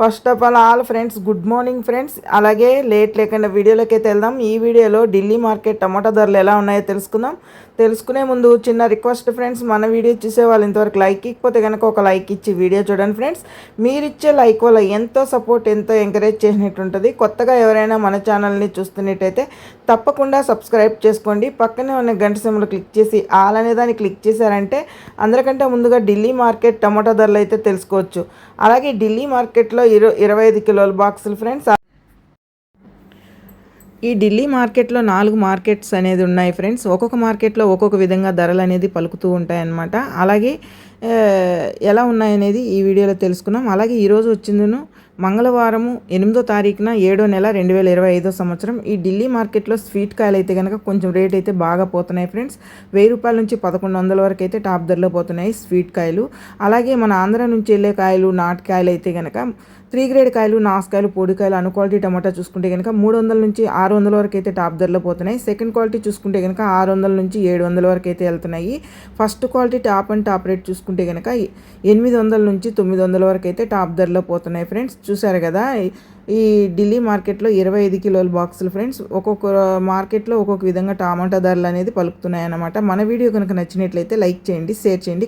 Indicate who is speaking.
Speaker 1: First of all all friends good morning friends అలాగే late లేకుండా వీడియోలోకి అయితే వెళ్దాం. ఈ వీడియోలో ఢిల్లీ మార్కెట్ టమాటా ధరలు ఎలా ఉన్నాయో తెలుసుకుందాం. తెలుసుకునే ముందు చిన్న రిక్వెస్ట్ ఫ్రెండ్స్ మన వీడియో చూసే వాళ్ళు ఇంతవరకు లైక్ ఇకపోతే కనుక ఒక లైక్ ఇచ్చి వీడియో చూడండి ఫ్రెండ్స్ మీరు ఇచ్చే లైక్ వల్ల ఎంతో సపోర్ట్ ఎంతో ఎంకరేజ్ చేసినట్టు ఉంటుంది కొత్తగా ఎవరైనా మన ఛానల్ని చూస్తున్నట్టయితే తప్పకుండా సబ్స్క్రైబ్ చేసుకోండి. పక్కనే ఉన్న గంట సింబల్ క్లిక్ చేసి ఆల్ అనే దాన్ని క్లిక్ చేశారంటే అందరికంటే ముందుగా ఢిల్లీ మార్కెట్ టమాటా ధరలు అయితే తెలుసుకోవచ్చు. అలాగే ఢిల్లీ మార్కెట్లో ఇరు ఇరవై ఐదు కిలోల బాక్సులు ఫ్రెండ్స్. ఈ ఢిల్లీ మార్కెట్లో నాలుగు మార్కెట్స్ అనేది ఉన్నాయి ఫ్రెండ్స్. ఒక్కొక్క మార్కెట్లో ఒక్కొక్క విధంగా ధరలు అనేది పలుకుతూ ఉంటాయన్నమాట. అలాగే ఎలా ఉన్నాయనేది ఈ వీడియోలో తెలుసుకున్నాం. అలాగే ఈరోజు వచ్చిందను మంగళవారము ఎనిమిదో తారీఖున ఏడో నెల రెండు వేల ఇరవై ఐదో సంవత్సరం. ఈ ఢిల్లీ మార్కెట్లో స్వీట్ కాయలు అయితే కనుక కొంచెం రేట్ అయితే బాగా పోతున్నాయి ఫ్రెండ్స్. వెయ్యి రూపాయల నుంచి పదకొండు వందల వరకు అయితే టాప్ ధరలో పోతున్నాయి స్వీట్ కాయలు. అలాగే మన ఆంధ్ర నుంచి వెళ్ళే కాయలు నాటుకాయలు అయితే కనుక త్రీ గ్రేడ్ కాయలు నాసుకాయలు పొడికాయలు అను క్వాలిటీ టమాటా చూసుకుంటే కనుక మూడు వందల నుంచి ఆరు వందల వరకు అయితే టాప్ ధరలో పోతున్నాయి. సెకండ్ క్వాలిటీ చూసుకుంటే కనుక ఆరు వందల నుంచి ఏడు వందల వరకు అయితే వెళ్తున్నాయి. First quality top and top rate చూసుకుంటే కనుక ఎనిమిది వందల నుంచి తొమ్మిది వందల వరకు అయితే టాప్ ధరలో పోతున్నాయి ఫ్రెండ్స్. చూసారు కదా ఈ ఢిల్లీ మార్కెట్లో ఇరవై ఐదు కిలోల బాక్సులు ఫ్రెండ్స్. ఒక్కొక్క మార్కెట్లో ఒక్కొక్క విధంగా టమాటా ధరలు అనేది పలుకుతున్నాయి అన్నమాట మన వీడియో కనుక నచ్చినట్లయితే లైక్ చేయండి షేర్ చేయండి